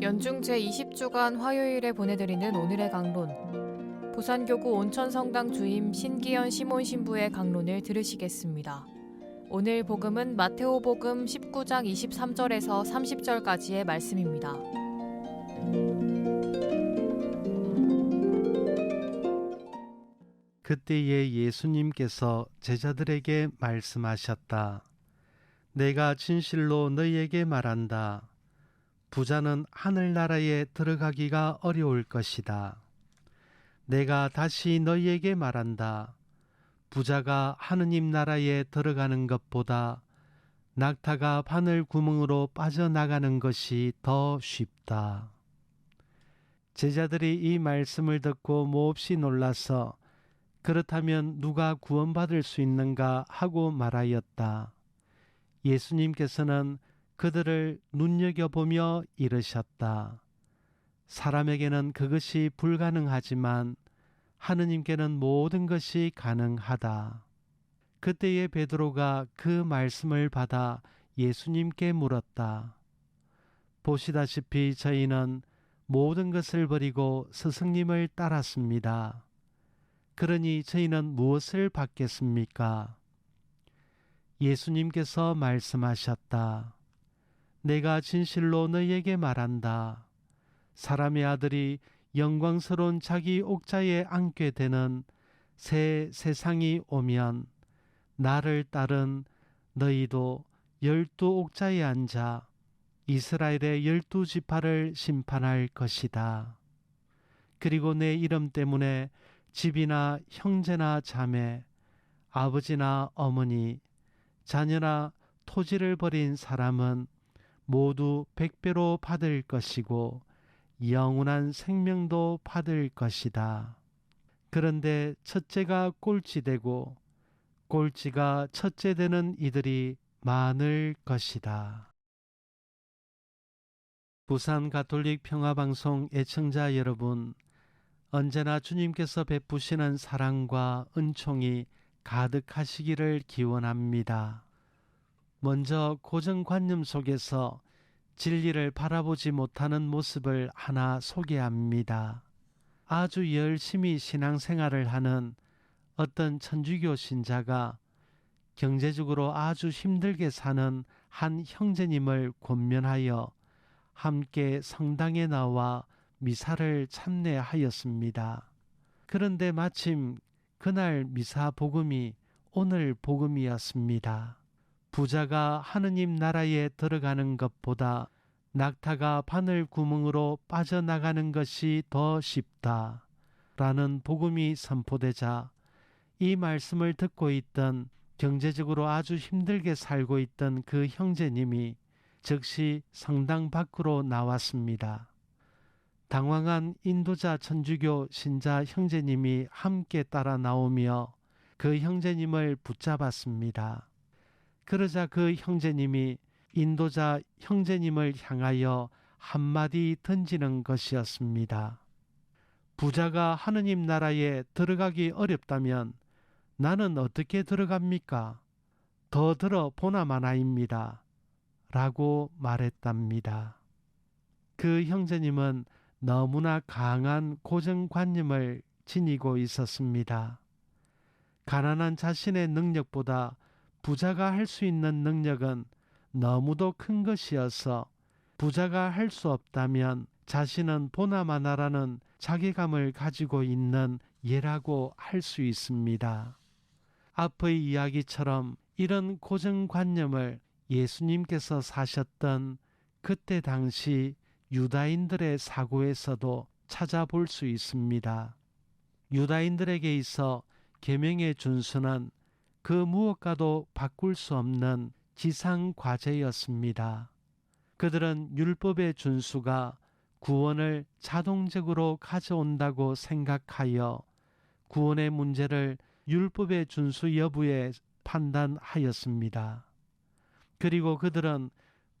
연중 제20주간 화요일에 보내드리는 오늘의 강론. 부산교구 온천성당 주임 신기현 시몬 신부의 강론을 들으시겠습니다. 오늘 복음은 마테오 복음 19장 23절에서 30절까지의 말씀입니다. 그때에 예수님께서 제자들에게 말씀하셨다. 내가 진실로 너희에게 말한다. 부자는 하늘나라에 들어가기가 어려울 것이다. 내가 다시 너희에게 말한다. 부자가 하느님 나라에 들어가는 것보다 낙타가 바늘 구멍으로 빠져나가는 것이 더 쉽다. 제자들이 이 말씀을 듣고 몹시 놀라서 그렇다면 누가 구원받을 수 있는가 하고 말하였다. 예수님께서는 그들을 눈여겨보며 이르셨다. 사람에게는 그것이 불가능하지만 하느님께는 모든 것이 가능하다. 그때에 베드로가 그 말씀을 받아 예수님께 물었다. 보시다시피 저희는 모든 것을 버리고 스승님을 따랐습니다. 그러니 저희는 무엇을 받겠습니까? 예수님께서 말씀하셨다. 내가 진실로 너희에게 말한다. 사람의 아들이 영광스러운 자기 옥자에 앉게 되는 새 세상이 오면 나를 따른 너희도 열두 옥자에 앉아 이스라엘의 열두 지파를 심판할 것이다. 그리고 내 이름 때문에 집이나 형제나 자매, 아버지나 어머니, 자녀나 토지를 버린 사람은 모두 백배로 받을 것이고 영원한 생명도 받을 것이다. 그런데 첫째가 꼴찌되고 꼴찌가 첫째 되는 이들이 많을 것이다. 부산 가톨릭 평화방송 애청자 여러분, 언제나 주님께서 베푸시는 사랑과 은총이 가득하시기를 기원합니다. 먼저 고정관념 속에서 진리를 바라보지 못하는 모습을 하나 소개합니다. 아주 열심히 신앙생활을 하는 어떤 천주교 신자가 경제적으로 아주 힘들게 사는 한 형제님을 권면하여 함께 성당에 나와 미사를 참례하였습니다. 그런데 마침 그날 미사 복음이 오늘 복음이었습니다. 부자가 하느님 나라에 들어가는 것보다 낙타가 바늘 구멍으로 빠져나가는 것이 더 쉽다. 라는 복음이 선포되자 이 말씀을 듣고 있던 경제적으로 아주 힘들게 살고 있던 그 형제님이 즉시 성당 밖으로 나왔습니다. 당황한 인도자 천주교 신자 형제님이 함께 따라 나오며 그 형제님을 붙잡았습니다. 그러자 그 형제님이 인도자 형제님을 향하여 한마디 던지는 것이었습니다. 부자가 하느님 나라에 들어가기 어렵다면 나는 어떻게 들어갑니까? 더 들어 보나 마나입니다. 라고 말했답니다. 그 형제님은 너무나 강한 고정관념을 지니고 있었습니다. 가난한 자신의 능력보다 부자가 할 수 있는 능력은 너무도 큰 것이어서 부자가 할 수 없다면 자신은 보나마나라는 자괴감을 가지고 있는 예라고 할 수 있습니다. 앞의 이야기처럼 이런 고정관념을 예수님께서 사셨던 그때 당시 유다인들의 사고에서도 찾아볼 수 있습니다. 유다인들에게 있어 계명의 준수는 그 무엇과도 바꿀 수 없는 지상 과제였습니다. 그들은 율법의 준수가 구원을 자동적으로 가져온다고 생각하여 구원의 문제를 율법의 준수 여부에 판단하였습니다. 그리고 그들은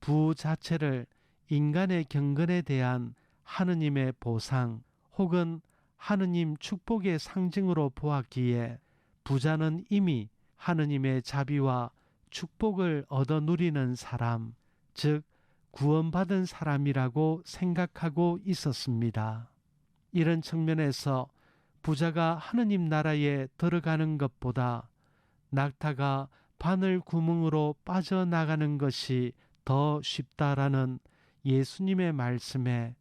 부 자체를 인간의 경건에 대한 하느님의 보상 혹은 하느님 축복의 상징으로 보았기에 부자는 이미 하느님의 자비와 축복을 얻어 누리는 사람, 즉 구원받은 사람이라고 생각하고 있었습니다. 이런 측면에서 부자가 하느님 나라에 들어가는 것보다 낙타가 바늘 구멍으로 빠져나가는 것이 더 쉽다라는 예수님의 말씀에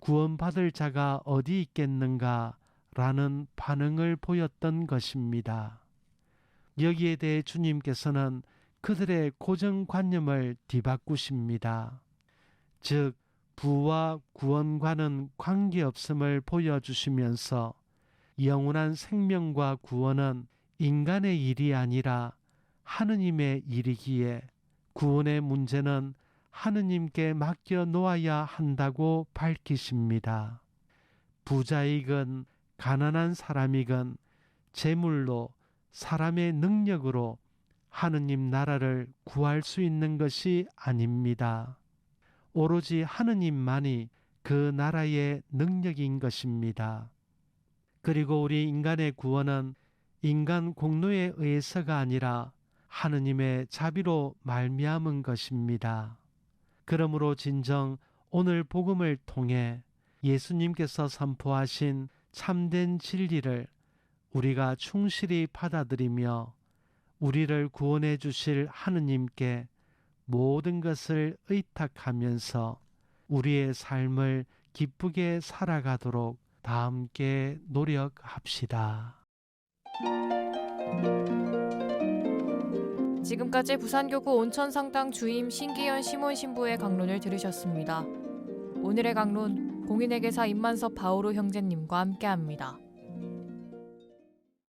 구원받을 자가 어디 있겠는가 라는 반응을 보였던 것입니다. 여기에 대해 주님께서는 그들의 고정관념을 뒤바꾸십니다. 즉, 부와 구원과는 관계없음을 보여주시면서 영원한 생명과 구원은 인간의 일이 아니라 하느님의 일이기에 구원의 문제는 하느님께 맡겨 놓아야 한다고 밝히십니다. 부자이건 가난한 사람이건 재물로 사람의 능력으로 하느님 나라를 구할 수 있는 것이 아닙니다. 오로지 하느님만이 그 나라의 능력인 것입니다. 그리고 우리 인간의 구원은 인간 공로에 의해서가 아니라 하느님의 자비로 말미암은 것입니다. 그러므로 진정 오늘 복음을 통해 예수님께서 선포하신 참된 진리를 우리가 충실히 받아들이며 우리를 구원해 주실 하느님께 모든 것을 의탁하면서 우리의 삶을 기쁘게 살아가도록 다 함께 노력합시다. 지금까지 부산교구 온천성당 주임 신기현 시몬 신부의 강론을 들으셨습니다. 오늘의 강론 공인회계사 임만섭 바오로 형제님과 함께합니다.